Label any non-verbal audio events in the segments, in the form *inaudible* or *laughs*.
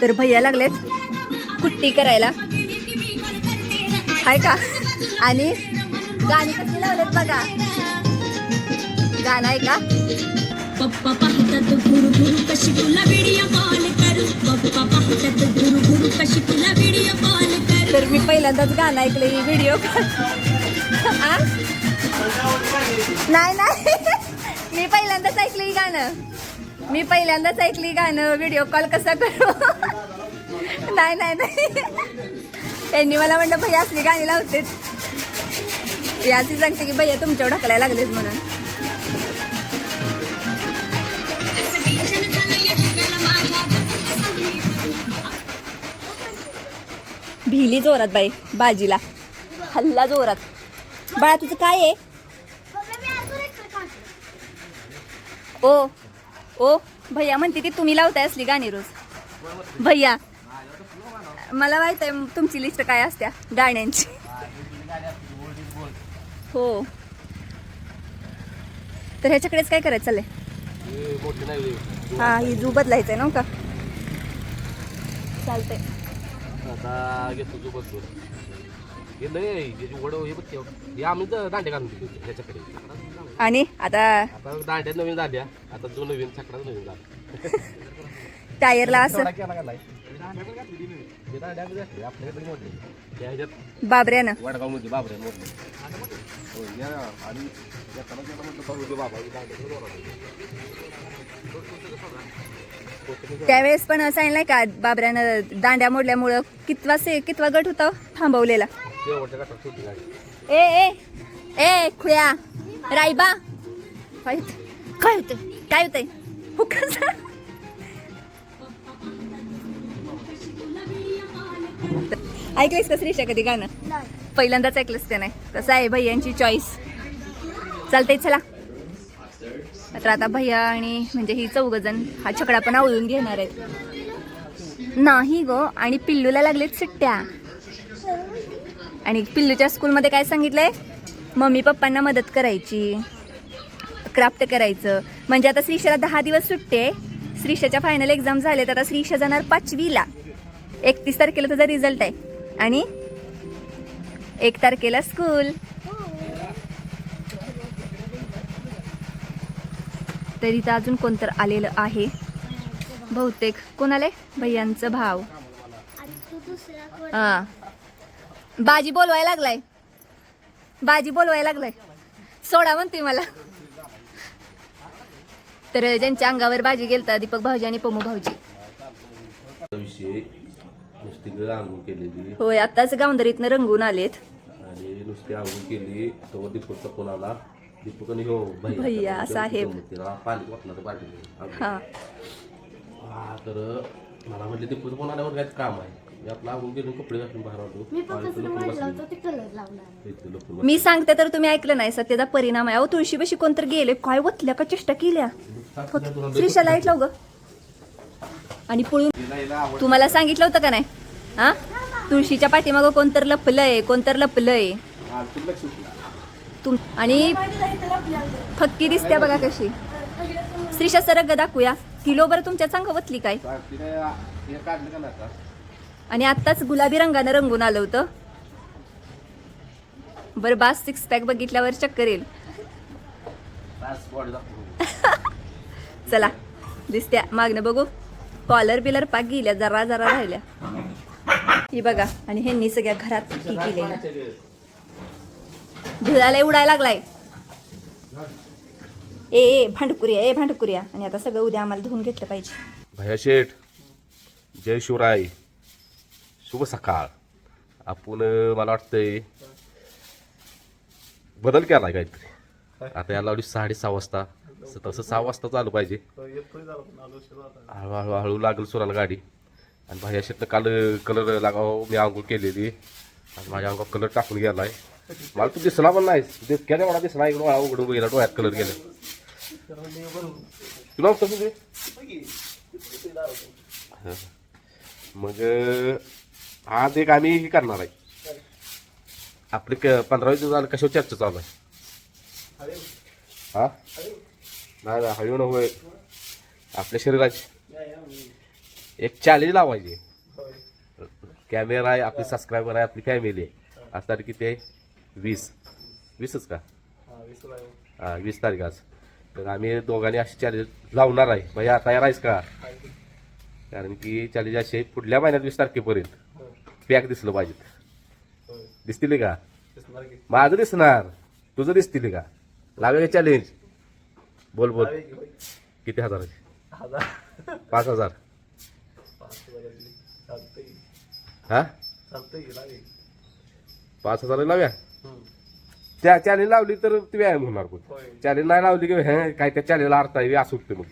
तर भैया लागलेत कुट्टी करायला. हाय का? आणि गाणी कशी लावलेत बघा. गाणं आहे का? पप्पा पाहतात गुरु गुरु कशी तुला व्हिडिओ कॉल करू. पप्पा पाहतात गुरु गुरु कशी तुला व्हिडिओ कॉल करू. तर मी पहिल्यांदाच गाणं ऐकलं व्हिडिओ नाही नाही. मी पहिल्यांदाच ऐकलं ही गाणं. मी पहिल्यांदाच ऐकली गाणं व्हिडिओ कॉल कसा करू? नाही नाही नाही. त्यांनी मला म्हणलं भैया असली गाणी लावतेच याची सांगते की भैया तुमच्यावर ढकलायला लागलेत म्हणून. भिली जोरात बाई बाजीला. हल्ला जोरात. बाळा तुझं काय आहे? ओ. ओ भैया म्हणते की तुम्ही लावताय असली गाणी रोज. भैया मला माहीत आहे तुमची लिस्ट काय असत्या गाण्यांची. हो. तर ह्याच्याकडेच काय करायचं चाललंय? हा ही जू बदलायचंय ना का? चालतंय. हे नाही त्याची वड हे बघ. हे आम्ही तर दांडे घालून दिले आणि आता आता दांड्या नवीन झाल्या आता जो नवीन नवीन झाला टायरला असं. बाबऱ्यानं. वडगावमध्ये मोठे हो, आणि. त्यावेळेस पण सांगितलंय का बाबऱ्यानं दांड्या मोडल्यामुळं कितवा से कितवा गट होता हो? थांबवलेला? ए ए ए खुया रायबा. काय होतं? काय होतं? काय होतंय? हुक्काचा ऐकलीस का श्रीषा कधी गाणं? पहिल्यांदाच ऐकलंस का नाही? कसं आहे भैयांची चॉईस चालतंय चला. तर आता भैया आणि म्हणजे ही चौघ जण हा छकडा पण आवळून घेणार आहेत. नाही गो आणि पिल्लूला लागलेत सुट्ट्या. आणि पिल्लूच्या स्कूलमध्ये काय सांगितलंय? मम्मी पप्पांना मदत करायची. क्राफ्ट करायचं. म्हणजे आता श्रीषाला दहा दिवस सुट्टे श्रीषाच्या फायनल एक्झाम झाले तर आता श्रीषा जाणार पाचवीला. एकतीस तारखेला तुझा रिझल्ट आहे. आणि एक तारखेला स्कूल तर इथं अजून कोणतर आलेलं आहे. बहुतेक. कोण आले भैयांचं भाव. हा. बाजी बोलवायला लागलाय. बाजी बोलवायला लागलाय. सोडा म्हणते मला. तर ज्यांच्या अंगावर बाजी गेलता दीपक भाऊजी आणि पमू भाऊजी. होय आताच गावंदरीतनं रंगून आलेत. आणि नुसती आंघोळ केली तो दीपकचा फोन आला. दीपकने हो भैया. साहेब. पाणी वाटणार पाणी हा. हा तर मला म्हटले दीपकचा फोन आल्यावर काय काम आहे? मी आंघोळ कपडे घालून बाहेर सांगते तर तुम्ही ऐकलं नाही सर त्याचा परिणाम आहे. अहो तुळशी बशी कोणतर गेले काय वतल्या का चेष्टा केल्या. श्रीषा लाइट लाव ग. आणि पळून तुम्हाला सांगितलं होतं का नाही? हा? तुळशीच्या पाठीमागं कोणतर लपलंय कोणतर लपलंय. तुला लक्ष होतं. तुम आणि फक्की दिसते बघा कशी. श्रीषा सरग दाखवूया. किलो बरं तुमच्या चांग वतली काय? आणि आत्ताच गुलाबी रंगानं रंगून आलं होतं. बरं बास सिक्स पॅक बघितल्यावर चक्कर येईल. *laughs* चला दिसत्या. मागणं बघू. कॉलर बिलर पाक गेल्या जरा जरा राहिल्या. ही बघा आणि ह्यांनी सगळ्या घरात ही केलेली धुळाला उडायला लागलाय. ए ए भांडकुरिया ए भांडकुरिया. आणि आता सगळं उद्या आम्हाला धुवून घेतलं पाहिजे. भैया शेठ जय शिवराय. शुभ सकाळ. आपण मला वाटतंय बदल केला काहीतरी. आता या लावली साडे सहा वाजता तसं सहा वाजता चालू पाहिजे. हळूहळू हळू लागल सुराला गाडी. आणि भाज्या शेतनं काल कलर लागाव मी आंघोळ केलेली. आणि माझ्या अंगावर कलर टाकून गेलाय. मला तू दिसला पण नाही. दिस केल्या मला दिसला इकडं डोळा उघडून गेला डोळ्यात कलर गेला. तुला. मग आज एक आम्ही हे करणार आहे. आपली क पंधरावीस दिवस झालं कशावर चर्चा चालू आहे? हा? नाही ना हळू होय आपल्या शरीराची. एक चॅलेंज लावायची. कॅमेरा आहे आपली सबस्क्रायबर आहे आपली फॅमिली आहे. आज तारीख किती आहे? वीस. वीसच का? हा वीस तारीख आज. तर आम्ही दोघांनी अशी चॅलेंज लावणार आहे. म्हणजे तयार आहेस का? कारण की चॅलेंज अशी आहे पुढल्या महिन्यात वीस तारखेपर्यंत. पॅक दिसलं पाहिजे. दिसतील का? माझं दिसणार. तुझं दिसतील का? लावे चॅलेंज बोल बोल. किती हजाराची? पाच हजार. हा? पाच हजार लाव्या? त्या चॅलेंज लावली तर ती व्यायाम होणार पण. चॅलेंज नाही लावली की हे काय त्या चॅलेंजला अर्थ आहे असं होतं मग.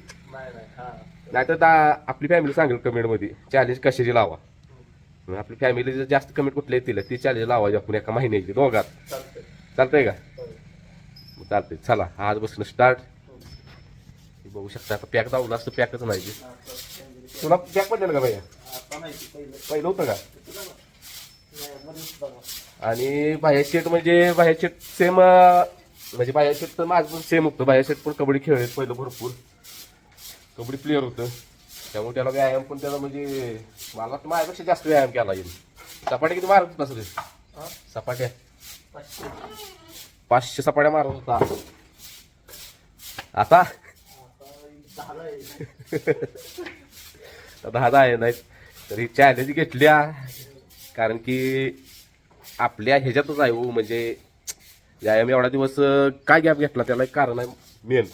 नाही तर आपली फॅमिली सांगेल कमेंटमध्ये. चॅलेंज कशाची लावा? मग आपली फॅमिली जर जास्त कमेंट कुठल्या येतील ती चॅलेंज लावायची आपण एका महिन्याची दोघात. चालतंय का? मग चालतंय. चला आज बसून स्टार्ट बघू शकता आता पॅक दावला असतं पॅकच नाही तुला पॅक पडलेलं का भैया? पहिलं होतं का? आणि बाह्या शेट म्हणजे बाह्या शेट सेम म्हणजे बाह्या शेट तर माझं पण सेम होतं. बाह्या शेट पण कबड्डी खेळले पहिलं भरपूर. कबड्डी प्लेअर होतं. त्यामुळे त्याला व्यायाम पण त्याला म्हणजे मला वाटतं माझ्यापेक्षा जास्त व्यायाम केला येईल. सपाट्या किती मारत होता सगळे? सपाट्या. पाचशे. सपाट्या मारत होता. आता? दहा दहा आहे नाहीत तर ही चॅलेंज घेतल्या. कारण की आपल्या ह्याच्यातच आहे हो म्हणजे व्यायाम एवढा दिवस काय गॅप घेतला? त्याला एक कारण आहे मेन.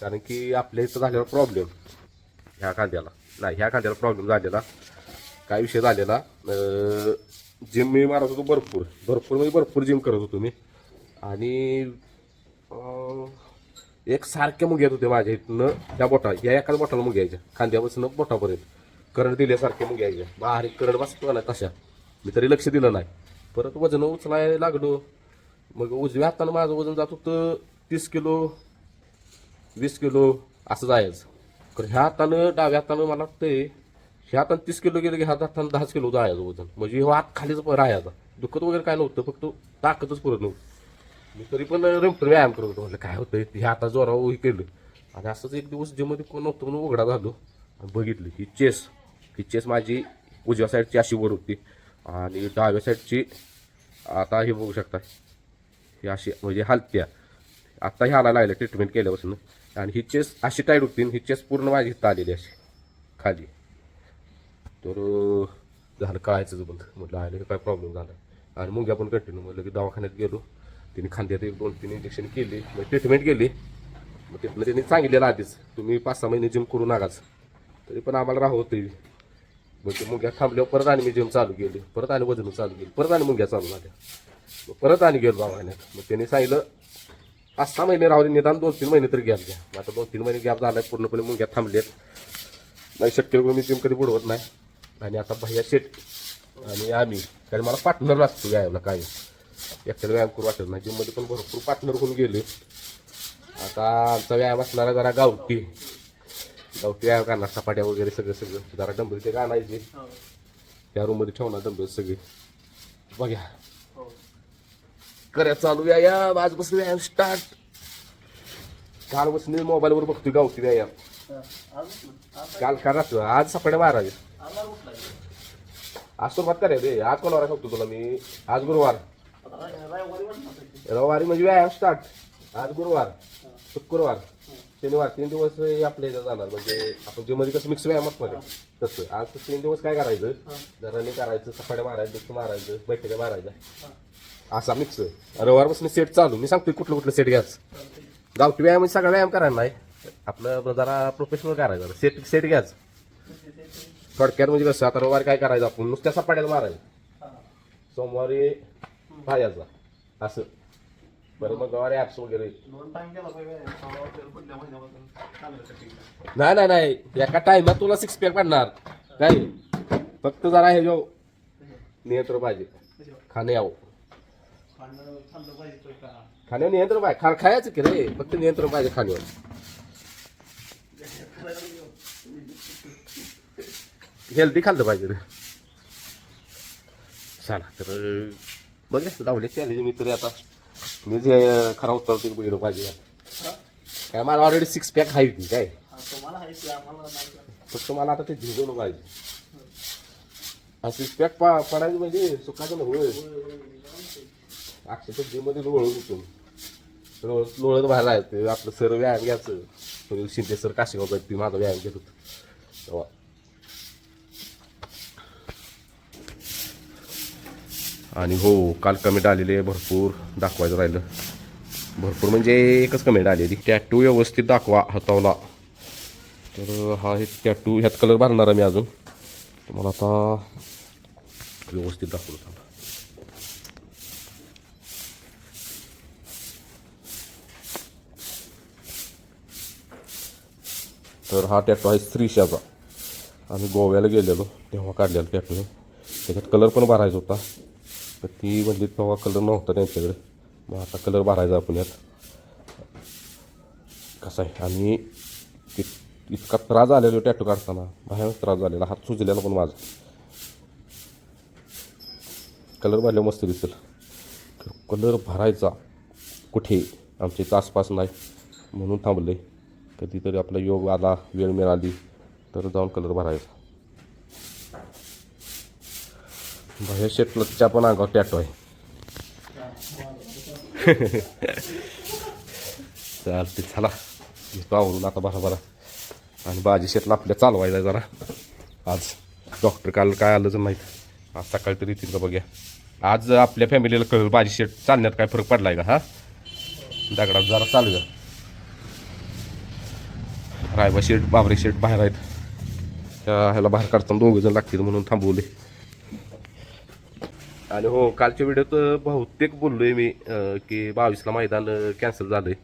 कारण की आपल्या इथं झालेला प्रॉब्लेम ह्या खांद्याला. नाही ह्या खांद्याला प्रॉब्लेम झालेला. काय विषय झालेला? जिम मी मारत होतो भरपूर. भरपूर म्हणजे भरपूर जिम करत होतो मी. आणि एक सारख्या येत होते माझ्या इथनं त्या बोटा या एकाच बोटाला मुग्यायच्या खांद्यापासून बोटापर्यंत करंट दिल्यासारख्या मुग्यायच्या बारीक करंट बसतो ना तशा. मी तरी लक्ष दिलं नाही. परत वजन उचलायला लागलो. मग उजव्या हातानं माझं वजन जात होतं तीस किलो वीस किलो असं जायचं. तर ह्या हातानं डाव्या हातानं मला वाटतंय ह्या हातानं तीस किलो गेलं की ह्या हातानं दहाच किलो जायचं वजन. म्हणजे ह्यो हात खालीच राहायचा. दुखत वगैरे काय नव्हतं फक्त ताकदच पुरत नव्हतं. मी तरी पण रमपूर व्यायाम करत होतो. म्हटलं काय होतं हे आता जोरावर हे केलं. आणि असंच एक दिवस जिममध्ये कोण नव्हतं म्हणून उघडा झालो आणि बघितलं ही चेस ही चेस माझी उजव्या साईडची अशी वर होती. आणि डाव्या साईडची आता हे बघू शकता ही अशी म्हणजे हालत्या. आत्ता ह्याला हालायला ट्रीटमेंट केल्यापासून. आणि ही चेस अशी टाईट होती आणि ही चेस पूर्ण माझी इथं आलेली अशी. खाली. तर झालं कळायचं बंद म्हटलं आले काय प्रॉब्लेम झाला. आणि मुंग्या पण कंटिन्यू म्हटलं की दवाखान्यात गेलो. तिने खांद्यात एक दोन तीन इंजेक्शन केली. मग ट्रीटमेंट केली. मग तिथनं त्यांनी सांगितलेलं आधीच तुम्ही पाच सहा महिने जिम करू नकाच. तरी पण आम्हाला राहत मग ते मुंग्या थांबल्यावर परत आणि मी जिम चालू केली. परत आणि वजन चालू केली. परत आणि मुंग्या चालू झाल्या. मग परत आणि गेलो दवाखान्यात. मग त्यांनी सांगितलं पाच सहा महिने राहू दे निदान दोन तीन महिने तरी गॅप घ्या. आता दोन तीन महिने गॅप झालाय पूर्णपणे मुंग्या थांबलेत. नाही शक्यतो मी जिम कधी बुडवत नाही. आणि आता भैया शेट आणि आम्ही कारण मला पार्टनर लागतो व्यायामला काय एकट्याला व्यायाम करू वाटत नाही. जिममध्ये पण भरपूर पार्टनर होऊन गेले. आता आमचा व्यायाम असणारा जरा गावठी. गावठी व्यायाम करणार सपाट्या वगैरे सगळं सगळं. जरा डंबल ते. आणायचे त्या रूममध्ये ठेवणार डंबल सगळे. बघ्या. कऱ्या चालू व्यायाम. आज बसून व्यायाम स्टार्ट काल बसून मोबाईलवर बघतोय गावठी व्यायाम. काल का राहतो आज सपाट्या मारायचे आज सुरुवात करायची रे. आज कोणावर सांगतो तुला मी? आज गुरुवार. रविवारी म्हणजे व्यायाम स्टार्ट आज गुरुवार. शुक्रवार. शनिवार. तीन दिवस आपल्या इथं जाणार. म्हणजे आपण जे मध्ये कसं मिक्स व्यायाम असतो तसं. आज तीन दिवस काय करायचं? रनिंग करायचं सफाड्या मारायचं मारायचं बैठक्या मारायच्या असा मिक्स रविवारपासून सेट चालू. मी सांगतोय कुठलं कुठलं सेट घ्यायचं. गावठी व्यायाम म्हणजे सगळा व्यायाम करायला नाही. आपलं जरा प्रोफेशनल करायचं. सेट सेट घ्यायचं. थोडक्यात म्हणजे कसं आता रविवारी काय करायचं आपण? नुसत्या सपाट्याला मारायचं. सोमवारी भाज्याचा. असं. बरं मग गवारी ॲप्स वगैरे. नाही नाही नाही. एका टायमात तुला सिक्स पॅक पडणार. काय फक्त जरा हे जो नियंत्रण पाहिजे. खाणे यावं. खाण्यावर नियंत्रण पाहिजे. खा खायचं की रे? फक्त नियंत्रण पाहिजे खाण्यावर. हेल्दी खाल्लं पाहिजे रे. चला तर बघ लावले चॅलेंज मी तरी आता. मी जे खरा उत्तर ते बघितलं पाहिजे. काय मला ऑलरेडी सिक्स पॅक आहे की काय? फक्त मला आता ते झिजवलं पाहिजे. असं पॅक पा पडायचं म्हणजे सुखाचं होय. अक्षरशः जिममध्ये लोळत होतो. लोळत लोळत व्हायला येते आपलं सर व्यायाम घ्यायचं. सुनील शिंदे सर काशीगाव ती माझा व्यायाम घेत होतं. तेव्हा. आणि हो काल कमेंट आलेले भरपूर दाखवायचं राहिलं. भरपूर म्हणजे एकच कमेंट आलेली टॅटू व्यवस्थित दाखवा हातावला. तर हा हे टॅटू ह्यात कलर भरणार आहे मी अजून. तुम्हाला आता व्यवस्थित दाखवतो तर हा टॅटू आहे श्रीशाचा. आम्ही गोव्याला गेलेलो तेव्हा काढलेला टॅटू त्याच्यात कलर पण भरायचा होता. तर ती म्हणली तेव्हा कलर नव्हता त्यांच्याकडे. मग आता कलर भरायचा आपण यात. कसं आहे? आणि इत- इतका त्रास झालेला टॅटू काढताना. बाहेर त्रास झालेला. हात सुजलेला पण माझा. कलर भरल्यावर मस्त दिसेल. कलर भरायचा कुठे? आमच्या इथं आसपास नाही. म्हणून थांबलं आहे कधीतरी आपला योग आला वेळ मिळाली तर जाऊन कलर भरायचा. बाहेर शेटलच्या पण अंगावर टॅटो आहे. *laughs* चालते चला. घेतो आवरून आता बरा बरा. आणि बाजी शेटला आपल्या चालवायला आहे जरा. आज डॉक्टर काल काय तर माहीत. आज सकाळी तरी तिथं बघ्या. आज आपल्या फॅमिलीला कळलं बाजी शेट चालण्यात काय फरक पडलाय का हा? दगडात जरा चालूया. रायबा शेट बाबरे शेट बाहेर आहेत. त्या ह्याला बाहेर काढताना दोघं जण लागतील म्हणून थांबवले. आणि हो कालच्या व्हिडिओत बहुतेक बोललोय मी की बावीसला मैदान कॅन्सल झालंय.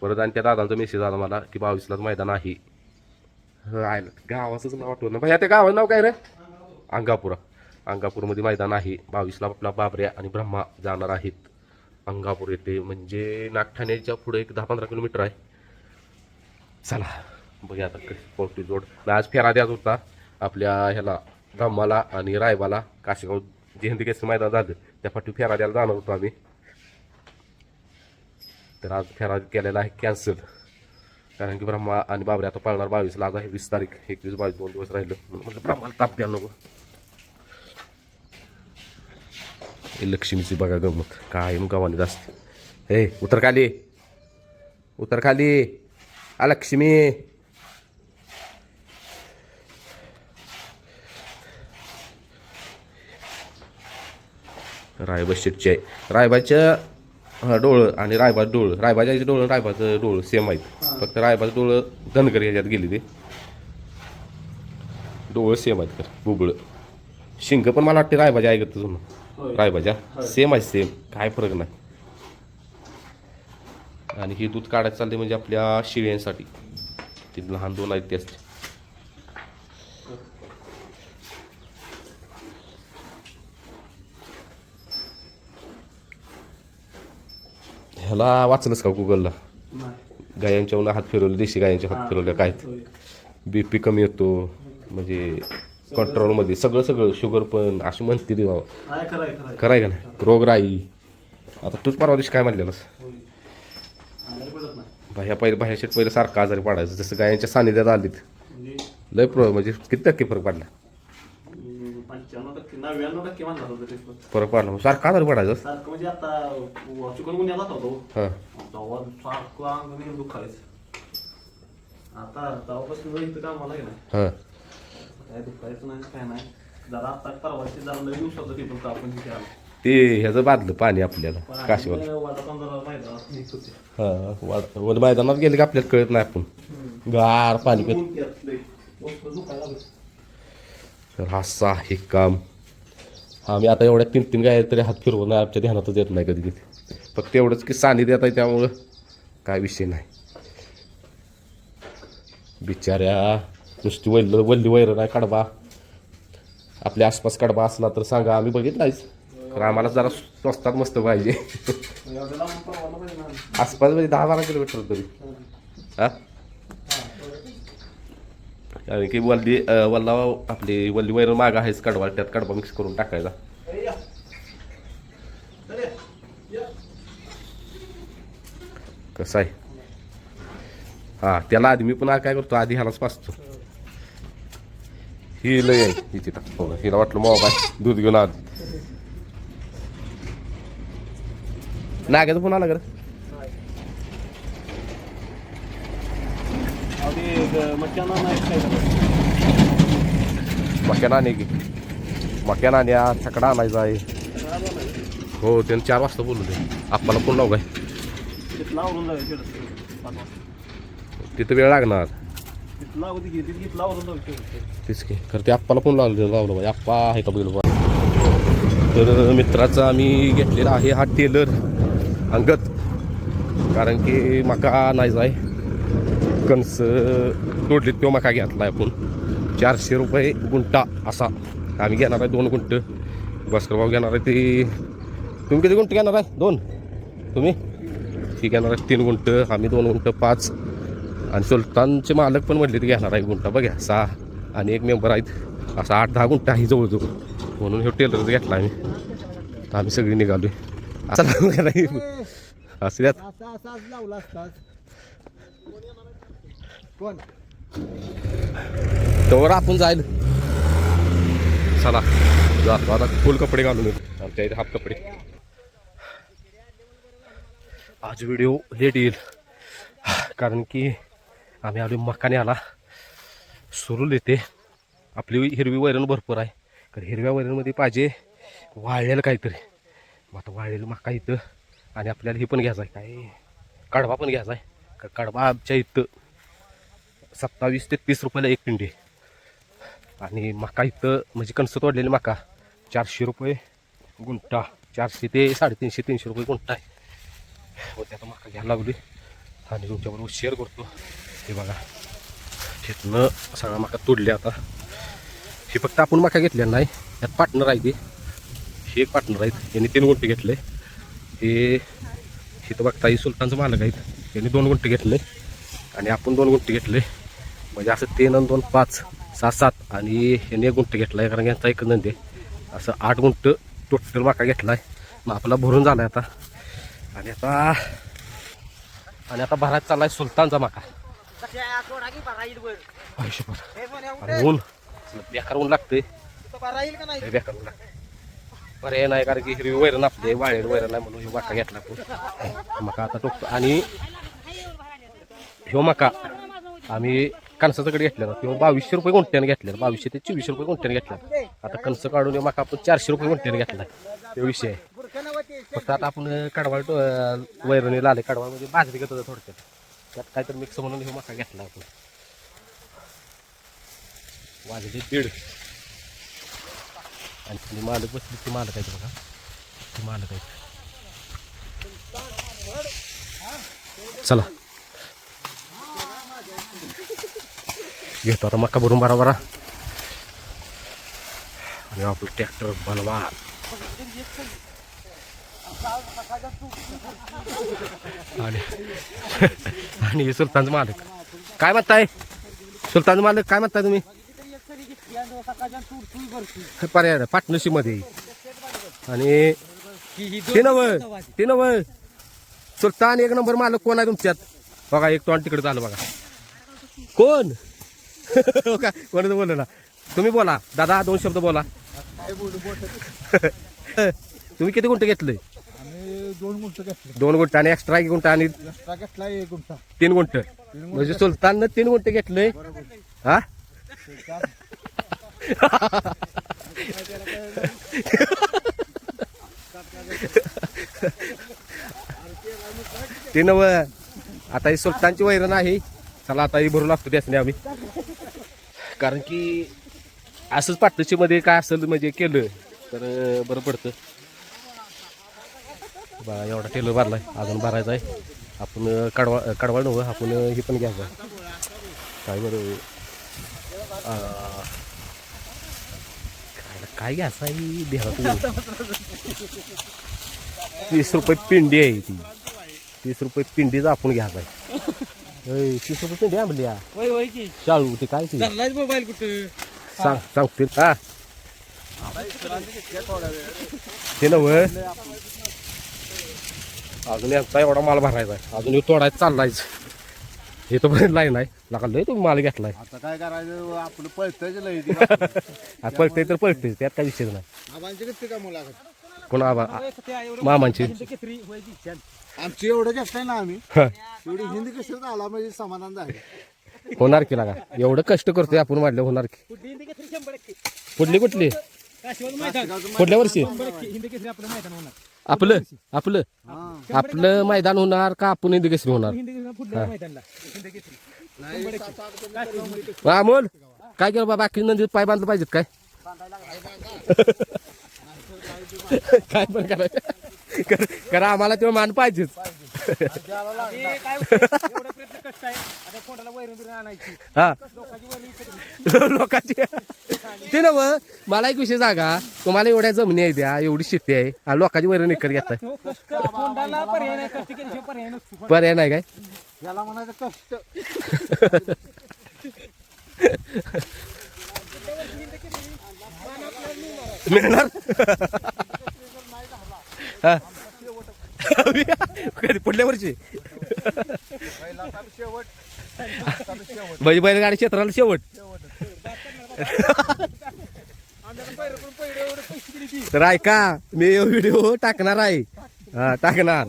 परत आणि त्या दादांचा मेसेज आला मला की बावीसलाच मैदान आहे. आयला गावाचंच नाव आठवलं ना भैया त्या गावाचं नाव काय रे? अंगापुरा. अंगापूरमध्ये मैदान आहे. बावीसला आपला बाबऱ्या आणि ब्रह्मा जाणार आहेत. अंगापूर येथे म्हणजे नागठाण्याच्या पुढे एक दहा पंधरा किलोमीटर आहे. चला. बघा आता कशी पोल्ट्री जोड. आज फेरा द्यायचा होता आपल्या ह्याला धम्माला आणि रायबाला. काशीगाव जे हिंदी मैदान झालं त्या पाठी फेरा द्यायला जाणार होतो आम्ही. तर आज फेरा केलेला आहे कॅन्सल कारण की ब्रह्मा आणि बाबरे आता पाळणार बावीसला. आज आहे वीस तारीख एकवीस बावीस दोन दिवस राहिलं. म्हणून म्हटलं ब्रह्माला ताप द्या नको. हे लक्ष्मीची बघा गमत. काय गव्हाने जास्त हे उतर खाली. उतर खाली. आ लक्ष्मी. रायबा शेटची आहे रायबाच्या हा, डोळं आणि रायबा डोळं. रायबाच्या डोळं रायबाचं डोळं सेम आहेत. फक्त रायबाचं डोळं धनगर ह्याच्यात गेली ते. डोळं सेम आहेत तर बुबळं शिंग पण मला वाटते रायबाच्या ऐकत जुनं रायबाच्या? सेम आहे सेम काय फरक नाही. आणि ही दूध काढायचं चालते म्हणजे आपल्या शिळ्यांसाठी. ते लहान दोन आहेत ते ह्याला वाचलंच का गुगलला गायांच्या हात फिरवले देशी गायांच्या हात फिरवल्या काय? बी पी कमी येतो म्हणजे कंट्रोलमध्ये सगळं सगळं शुगर पण अशी म्हणते ती बाबा. खरं का नाही? रोगराई आता तूच परवा दिवशी काय म्हणलेलंस? बाह्या पहिले बाह्या शेट पहिले सारखं आजारी पडायचं जसं गायांच्या सानिध्यात आलीत. म्हणजे? लय प्र म्हणजे किती टक्के फरक पडला? नव्याण्णव टक्के होतं. फरक पडला मग. सारखं आजारी पडायचं? सारखं म्हणजे आता चिकन जात होतो. हां. तेव्हा सारखं अंग नाही दुखायचं. आता तेव्हापासून इथं कामाला गेला हां. काय दुखायचं नाही काय नाही. जरा आता परवाची जरा लई दिवसाचं ते पण आपण तिथे. आलो ते ह्याचं बादलं पाणी आपल्याला काशीवर. जरा माहिती आहे, होते. हां वाड- वर मैदानात गेले की आपल्याला कळत नाही आपण. गार पाणी पित. ऊन त्यात लई. मस्त दुखायला लागलं. तर असं आहे काम. आम्ही आता एवढ्या तीन तीन गाय तरी हात फिरवून आमच्या ध्यानातच येत नाही कधी कधी. फक्त एवढंच की सानिध्यात आहे त्यामुळं काय विषय नाही. बिचाऱ्या नुसती वल्ल वल्ली वैर नाही कडबा. आपल्या आसपास कडबा असला तर सांगा आम्ही बघितलायच तर आम्हाला जरा स्वस्तात मस्त पाहिजे. आसपास म्हणजे दहा बारा किलोमीटर तरी. हा? कारण की वल्ली वल्ला आपली वल्ली वैर माग आहेच कडवा त्यात कडवा मिक्स करून टाकायचा. कसं आहे? हा त्याला आधी मी पण काय करतो आधी ह्यालाच पाचतो. ही लय आहे ही तिथं. हो, हिला वाटलं मोबाईल दूध घेऊन आधी नाग्याचा फोन आला कर मच्छाना नाही खायला मक्या नाणे की मक्या नाण्या छकडा आणायचा आहे हो त्यानं चार वाजता बोलवले आपल्याला फोन लाव काय? तिथं वेळ लागणार. तेच की. खरं ते आप्पाला फोन लावलं लावलं पाहिजे. आप्पा आहे का बैल तर मित्राचा आम्ही घेतलेला आहे हा टेलर अंगत कारण की मका नाही जाय. कणस तोडलीत तो मका घेतला आपण. चारशे रुपये गुंटा असा. आम्ही घेणार आहे दोन गुंट भास्करभाऊ घेणार आहे ते तुम्ही किती गुंट घेणार आहे? दोन. तुम्ही? ठीक घेणार आहे तीन गुंट आम्ही दोन गुंट पाच. आणि सुलतानचे मालक पण म्हटले ते घेणार आहे गुंटा बघा सहा आणि एक मेंबर आहेत. असा आठ दहा गुंटा आहे जवळजवळ. म्हणून हे टेलर घेतला आम्ही. तर आम्ही सगळी निघालो असं असं द्यात. असा असाच लावला कोण तवर आपण जाईल चला जातो आता फुल कपडे घालून आमच्या इथे हाफ कपडे आज व्हिडिओ लेट येईल कारण की आम्ही आलो मकाने आला. सुरू येते आपली हिरवी वैरण भरपूर आहे. कारण हिरव्या वैरणमध्ये पाहिजे वाळलेलं काहीतरी. मग आता वाळलेलं मका इथं. आणि आपल्याला हे पण घ्यायचं आहे. काय? कडवा पण घ्यायचा आहे. का कडवा आमच्या इथं. सत्तावीस ते तीस रुपयाला एक पिंडी. आणि मका इथं म्हणजे कणसं तोडलेली मका चारशे रुपये गुंठा चारशे ते साडेतीनशे तीनशे रुपये गुंठा आहे. व त्यात मका घ्यायला लागली आणि तुमच्याबरोबर शेअर करतो. हे बघा. शेतनं सगळा मका तोडले आता. हे फक्त आपण मका घेतलेला नाही यात पार्टनर आहे ते. हे एक पार्टनर आहेत. यांनी तीन गुंठे घेतले. हे हे तर बघता सुलतानचं मालक आहेत. यांनी दोन गुंठे घेतले. आणि आपण दोन गुंठे घेतले. म्हणजे असं तीन आणि दोन पाच सात सात. आणि ह्याने एक गुंट घेतला आहे कारण यांचा एक नंदी. आहे. असं आठ गुंट टोटल माका घेतला आहे मग आपला भरून झाला आहे आता. आणि आता आणि आता भरात चाललाय सुलतानचा माका. पैसे ऊन. बेकार ऊन लागते बेकार ऊन लागते पर्याय नाही कारण की हिरवी वैरण आपले वाळेल वैरण नाही म्हणून माका घेतला आपण. मका आता टोकतो. आणि ह्यो मका आम्ही कणसाच्याकडे घेतलेला किंवा बावीसशे रुपये गुंठ्याने घेतलेला बावीसशे ते चोवीसशे रुपये गुंठ्याने घेतला आता कणसं काढून ह्यो मका आपण चारशे रुपये गुंठ्याने घेतला तो विषय आहे. फक्त आता आपण कडवाळ वैरणीला आले. कडवाळ म्हणजे भाजरी घेतो थोडक्यात? त्यात काहीतरी मिक्स म्हणून हे मका घेतला आपण. वाजली दीड. आणि मालक बसली ती मालक आहेत बघा. ती मालक आहेत. चला. घेतो आता मक्का भरून बारा बारा आणि आपलं ट्रॅक्टर बनवा आणि आणि हे सुलतानचं मालक काय म्हणताय सुलतानचं मालक काय म्हणताय तुम्ही पर्याय पार्टनरशिपमध्ये आणि ते नव ते नव सुलतान एक नंबर मालक कोण आहे तुमच्यात बघा एक तोंड तिकडे झालं बघा कोण हो का कोणाचं तुम्ही बोला. दादा दोन शब्द बोला. तुम्ही किती गुंठ घेतले? आम्ही दोन गुंठ घेतले दोन आणि एक्स्ट्रा एक गुंठ आणि एक्स्ट्रा घेतला एक तीन गुंठ. म्हणजे सुलताननं तीन गुंठ घेतले. हा? ते नव आता ही सुलतानची वैरण आहे. चला आता ही भरू लागतो त्यासने आम्ही. कारण की असंच पार्टनरशिपमध्ये काय असेल म्हणजे केलं तर बरं पडतं. बा एवढा टेलर भरलाय. अजून भरायचा आहे. आपण कडवा कडवा अं, आपण हे पण घ्यायचं. काय बरं? काय- काय घ्यायचं आहे? देहा तीस रुपये पिंडी आहे ती. तीस रुपये पिंडीचा आपण घ्यायचा आहे. शाळू ते काय ती? मोबाईल कुठं? सांग सांगते. हा. ते नव अजून यांचा एवढा माल भरायचा आहे. अजून तोडायचा चाललायच. इथं पण लाईन आहे. लका लय तुम्ही माल घेतलाय. आता काय करायचं? आपलं पळतच लय *laughs* आता पळते तर पळते त्यात काय विषय नाही. आबांची किती का मुलाखत कोण आबा मामांची. आमची एवढं घेतलंय ना आम्ही. एवढी हिंदी आला म्हणजे समाधान झालं. होणार की लागा? एवढं कष्ट करतोय आपण वाढलं होणार की? कुठली कुठली? कुठल्या वर्षी? आपलं आपलं. आपलं मैदान होणार का आपण हिंदी केसरी होणार? अमोल काय केलं बाबा बाकी नंदीत पाय बांधलं पाहिजेत काय? *laughs* काय पण करायचं कर- करा आम्हाला तेव्हा मान पाहिजेच. हा. लोकांची ते नव मला एक विषय सांगा. तुम्हाला एवढ्या जमिनी आहे द्या एवढी शेती आहे. आणि लोकांची वैरण एकत घेताय. पर्याय नाही काय? याला म्हणायचं कष्ट. *laughs* मिळणार? हा. कधी पुढल्या वर्षी? म्हणजे बैलगाडी क्षेत्राला शेवट. तर ऐका मी व्हिडिओ टाकणार आहे. हा टाकणार.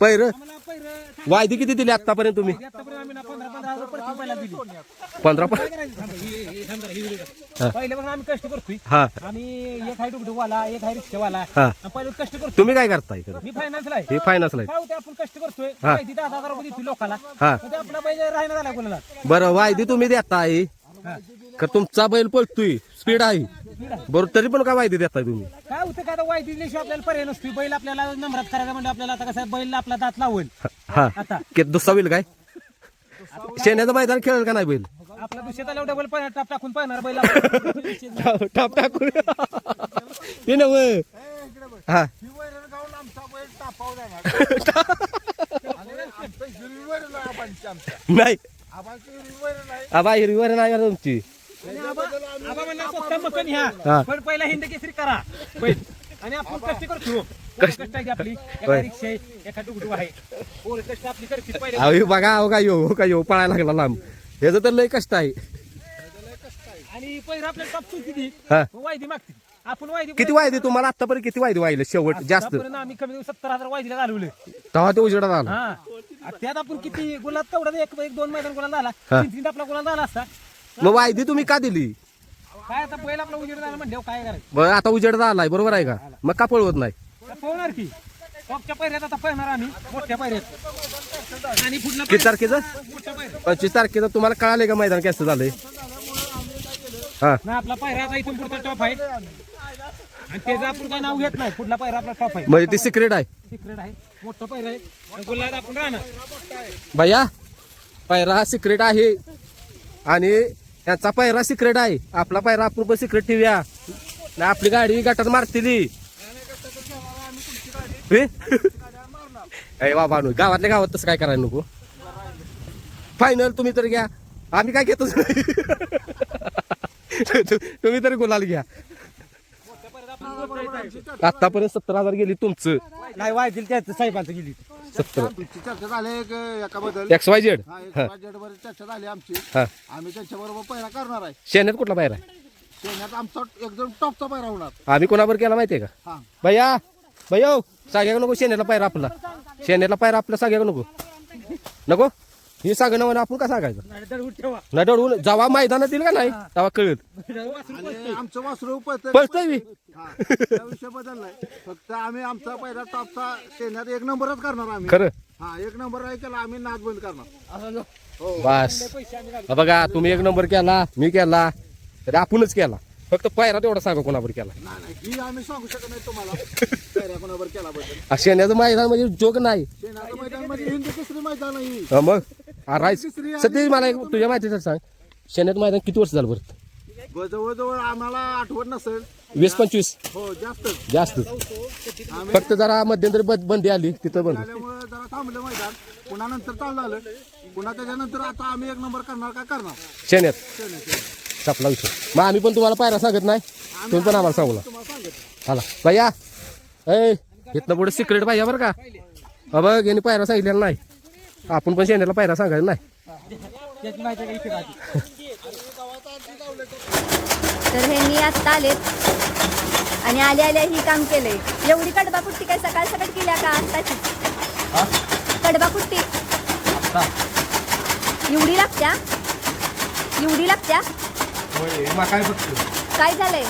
पैर? वायदी किती दिली आतापर्यंत तुम्ही? पंधरा पण पहिले पण? आम्ही कष्ट करतोय. हा. आम्ही एक आहे डुगडुगवाला एक आहे रिक्षावाला. हा. आणि पहिले कष्ट करतो तुम्ही काय करताय इकडं? मी फायनान्सला आहे. हे फायनान्सला आहे. काय होते आपण कष्ट करतोय. हा. माहिती दहा हजार रुपये देतोय लोकांना हा. मग ते आपला पाहिजे राहणार झाला कोणाला? बरं वायदी तुम्ही देताय का तुमचा बैल पळतोय? स्पीड आहे. बरोबर तरी पण काय वायदी देताय तुम्ही? काय होतं काय आता वाईट दिल्याशिवाय आपल्याला पर्याय नसतोय? बैल आपल्याला नंबरात करायचा म्हणजे आपल्याला आता कसं आहे, बैल आपला दात लावल. हा. आता. कि दुसरा होईल काय? शेण्याचं मैदान खेळेल का नाही बैल? आपला दुसऱ्या आल्यावर डबल टाप टाकून पाहणार बैल आपला. टाप टाकून. ते नव हा. नाही. आबा हिरवीवर नाही तुमची. आबा म्हणला स्वतः मकन. ह्या पण पहिला हिंद केसरी करा आणि आपण कष्ट करतो. कष्ट. आहे आपली एका होय. रिक्षा आहे एका डुगडू आहे. पोर कष्ट आपली करते. पहिले अहो हे बघा अहो का यो हो का यो पळायला लागला लांब. ह्याचं तर लय कष्ट आहे. आणि पहिला आपल्याला टॉप किती? हा. वायदी मागते. आपण वायदी किती वायदे? तुम्हाला आतापर्यंत किती वायदे वाहिले शेवट जास्त. आतापर्यंत आम्ही कमी सत्तर हजार वायदीला घालवले. तेव्हा ते उजेडात आला. हा. आणि त्यात आपण किती गुलाब तेवढा एक एक दोन मैदान गुलाब झाला. तीन तीन आपला गुलाब झाला असता. मग वायदी तुम्ही का दिली? काय आता पहिला आपला उजेड झाला काय करायचं? बरं आता बरोबर आहे का? मग का पळवत नाही? आता पोहणार की. टॉपच्या पायऱ्यात आता पाहणार आम्ही मोठ्या पायऱ्यात. आणि पुढला किती तारखेचं? पंचवीस तारखेचं तुम्हाला कळालंय का मैदान कसं झालंय? हा. ना आपला पायरा आता इथून पुढचा टॉप आहे. आणि त्याचं आपण काय नाव घेत नाही पुढला पायरा आपला टॉप आहे. म्हणजे ती सिक्रेट आहे. सिक्रेट आहे. मोठा पायरा आहे. आणि गुलाब आपण राहणार. भैया पायरा हा सिक्रेट आहे. आणि यांचा पायरा सिक्रेट आहे. आपला पायरा आपण पण सिक्रेट ठेवूया. नाही आपली गाडी गटात मारतील. अरे *laughs* बाबा नु गावातल्या गावात तसं काय करायला नको. फायनल तुम्ही तर घ्या. आम्ही काय घेतोच *laughs* तुम्ही तरी गुलाल घ्या. आतापर्यंत सत्तर हजार गेली तुमचं. नाही वायदील त्याच साहेबांचं गेली. सत्तर. आमची चर्चा झाली एक एका बद्दल. एक्स वाय झेड हा एक बजेटवर चर्चा झाली आमची. हा. आम्ही त्यांच्याबरोबर पहिला करणार आहे. शेण्यात कुठला पायरा शेण्यात आमचा एकदम टॉपचा पहिला होणार. आम्ही कोणावर केला माहितीये का? हा. भैया भैया सांगा नको शेण्याला पायरा आपला. शेण्याला पायरा आपला सांगा नको. नको? हे सांगणं म्हणून आपण का सांगायचं? नाही डळून जेव्हा मैदानात येईल का नाही तेव्हा कळत आणि आमचं वासरू पळतंय मी. हा, विषय बदललाय फक्त आम्ही आमचा पहिला टॉपचा शेण्यात एक नंबरच करणार आम्ही. खरं? हा एक नंबर आहे केला आम्ही नाच बंद करणार. बस. हा बघा तुम्ही एक नंबर केला मी केला तरी आपणच केला. फक्त पायरा तेवढा सांगा कोणावर केला. नाही नाही ही आम्ही सांगू शकत नाही तुम्हाला. पहिल्या कोणावर केला बद्दल. हा शेण्याचं मैदान म्हणजे जोग नाही. शेणाचं मैदान म्हणजे हिंदी तिसरी मैदान आहे. ही. हा मग? राईस. सध्या मला एक तुझ्या माहितीचं सांग. शेण्यात मैदान किती वर्ष झालं बरं? जवळजवळ आम्हाला आठवत नसेल. वीस पंचवीस? हो जास्तच जास्त. फक्त जरा मध्यंतरी बंद- बंदी आली तिथं बंद. त्यामुळे जरा थांबलं मैदान. पुन्हा नंतर चालू झालं. पुन्हा त्याच्यानंतर आता आम्ही एक नंबर करणार का करणार? शेण्यात सपला विषय मग आम्ही पण तुम्हाला पायरा सांगत नाही. तुम्ही पण आम्हाला सांगू सांगत आला भैया. ए इथनं पुढे सिक्रेट पाहिजे बरं का? हा बघ यांनी पायरा सांगितलेला नाही. आपण पण शेंड्याला पायरा सांगायचं नाही. तर हे मी आत्ता आलेत. आणि आल्या आल्या ही काम केलंय. एवढी कडबा कुट्टी काय सकाळ सकाळ केल्या का आत्ताची? कडबा कुट्टी एवढी लागत्या? एवढी लागत्या? मग काय फक्त काय झालंय?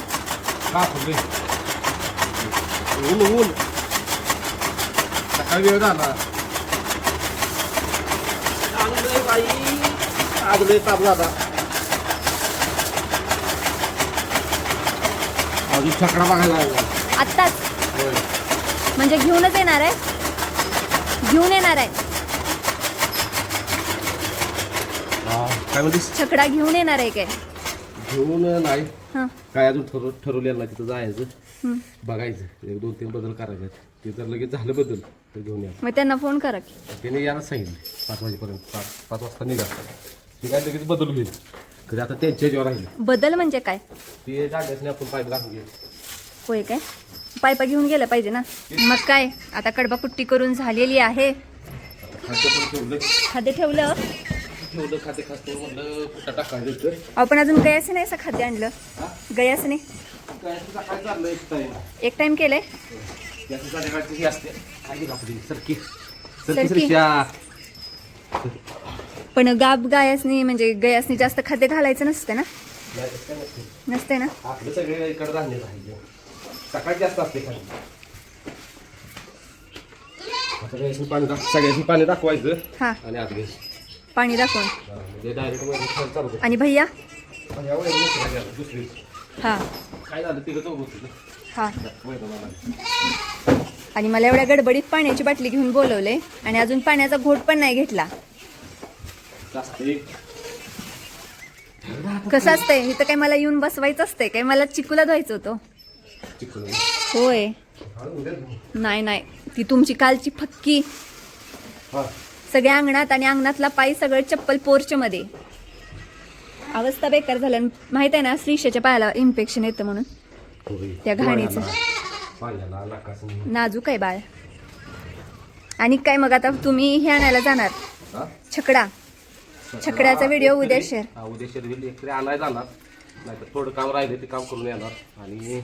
ऊन ऊन. सकाळी वेळ झाला. बाई. आगले ताप झाला. अजून छकडा बघायला लागला. आत्ताच? म्हणजे घेऊनच येणार आहे? घेऊन येणार आहे? काय म्हणतेस? छकडा घेऊन येणार आहे काय? घेऊन नाही. हां. काय अजून ठरव ठरवलेलं नाही तिथं जायचं. हं. बघायचं. एक दोन तीन बदल करायचे आहेत. ते जर लगेच झालं बदल. तर घेऊन या. मग त्यांना फोन करा की. त्याने यायला सांगितलं. पाच वाजेपर्यंत पाच पाच वाजता निघा. ते काय लगेच बदल होईल. कधी आता त्यांच्या जेव्हा राहिले बदल म्हणजे काय? ते जागेच आपण पाईप घालून घेऊ होय काय? पायपा घेऊन गेलं पाहिजे ना. मग काय? आता कडबा कुट्टी करून झालेली आहे. खाद्य पण ठेवलं. खाद्य ठेवलं? ठेवलं खाते खाते म्हणलं कुठं टाकायचं तर आपण अजून गयाचं नाही असं खाद्य आणलं. गयाचं नाही? काय काय चाललं एक टाईम एक टाइम केलंय? त्याची संध्याकाळची असते. खाली कापडी सरकी. सरकी. सरकी. रिक्षा पण गाब गायासनी म्हणजे गयासनी जास्त खाद्य घालायचं नसतं ना? नसते. ना? आपलं सगळे इकडे सकाळी जास्त असते खाली. पाणी दाख सगळ्याशी पाणी दाखवायचं हा. आणि आत घ्यायचं पाणी दाखवून. हा, म्हणजे डायरेक्टमध्ये खाली चालू करायचं. आणि भैया? आणि दुसरी. हा. काय झालं होती हां. आणि मला एवढ्या गडबडीत पाण्याची बाटली घेऊन बोलवले आणि अजून पाण्याचा घोट पण नाही घेतला. कसं असतंय? इथं काय मला येऊन बसवायचं असतंय? काय मला चिकूला धुवायचं होतं? होय. नाही नाही. ती तुमची कालची फक्की. सगळ्या अंगणात आणि अंगणातला पाय सगळं चप्पल पोर्च मध्ये अवस्था बेकार झाल्या माहीत आहे ना श्रीशाच्या पायाला इन्फेक्शन येतं म्हणून. त्या घाणीचं. नाजूक आहे बाळ. आणि काय मग आता तुम्ही हे आणायला जाणार? छकडा. छकड्याचा व्हिडिओ उद्या शेअर हा, उद्या शेअर तरी आणाय जाणार. नाहीतर थोडं काम राहिले ते काम करून येणार. आणि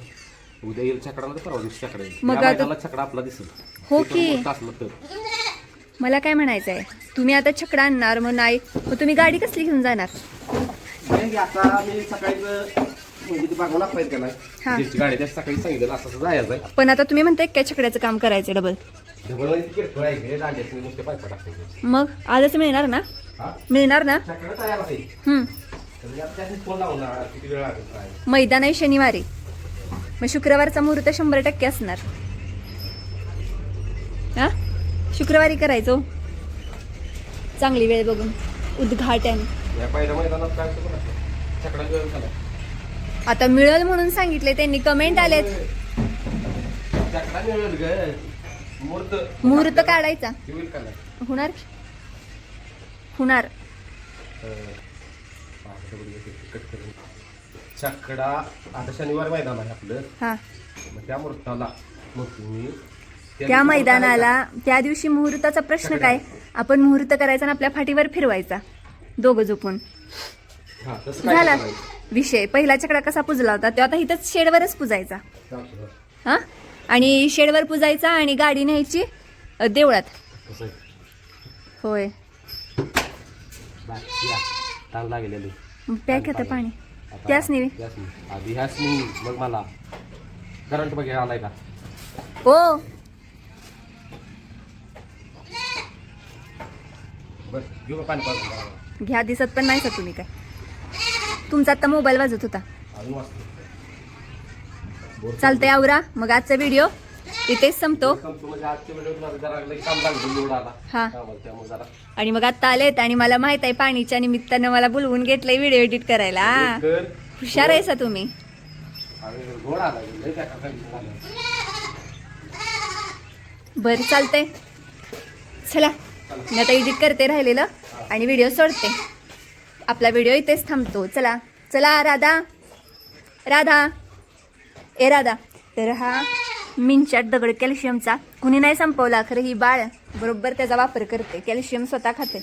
उद्या येईल छकडामध्ये परवा दिवशी छकडा येईल. मग आता- छकडा आपला दिसेल. हो की. असलं तर. मला काय म्हणायचं आहे? तुम्ही आता छकडा आणणार मग नाही. मग तुम्ही गाडी कसली घेऊन जाणार? म्हणजे ती बघावं पाहिजे का हा. नाही ज्याची गाडी त्या सकाळी सांगितलं असं असं जायचं आहे. पण आता तुम्ही म्हणताय काय छकड्याचं काम करायचं डबल डबल किरकोळ आहे दांड्याचे नुसते पायपा टाकायचे मग आजच मिळणार ना? हा? मिळणार ना? छकडा तयार आहे. हम्म. तर मी आता त्यासाठी फोन लावणार किती वेळ लागेल काय? मैदान आहे शनिवारी. मग शुक्रवारचा मुहूर्त शंभर टक्के असणार. हा? शुक्रवारी करायचो. चांगली वेळ बघून. उद्घाटन. या पहिल्या मैदानात काय होतं बघा. छकडा घेऊन चला आता मिळेल म्हणून सांगितले त्यांनी कमेंट आलेत. मुहूर्त काढायचा. होणार होणार. छकडा आता शनिवार मैदान आहे आपलं. हा. मग त्या मुहूर्ताला मग तुम्ही त्या मैदानाला त्या दिवशी मुहूर्ताचा प्रश्न काय? आपण मुहूर्त करायचा आणि आपल्या फाटीवर फिरवायचा. दोघं झोपून. झाला? विषय. पहिला चकडा कसा पुजला होता तो आता इथंच शेडवरच पुजायचा. हा? आणि शेडवर पुजायचा आणि गाडी न्यायची देवळात? होय. पॅक येतं पाणी. त्याच नाही त्याच नाही. आधी ह्याच नाही मग मला. करंट बघा आलाय का? हो का घ्या दिसत पण नाही सर तुम्ही काय. तुमचा आता मोबाईल वाजत होता. चालतंय आवरा मग आजचा व्हिडिओ इथेच संपतो. हा. आणि मग आता आलेत आणि मला माहीत आहे पाणीच्या निमित्तानं मला बोलवून घेतलंय व्हिडिओ एडिट करायला. हुशार आहे सा तुम्ही. आणि बरं चालतंय. चला मी आता एडिट करते राहिलेलं आणि व्हिडिओ सोडते. आपला व्हिडिओ इथेच थांबतो. चला. चला राधा. राधा. ए राधा. तर हा मिनचाट दगड कॅल्शियमचा कुणी नाही संपवला खरं ही बाळ बरोबर त्याचा वापर करते. कॅल्शियम स्वतः खाते.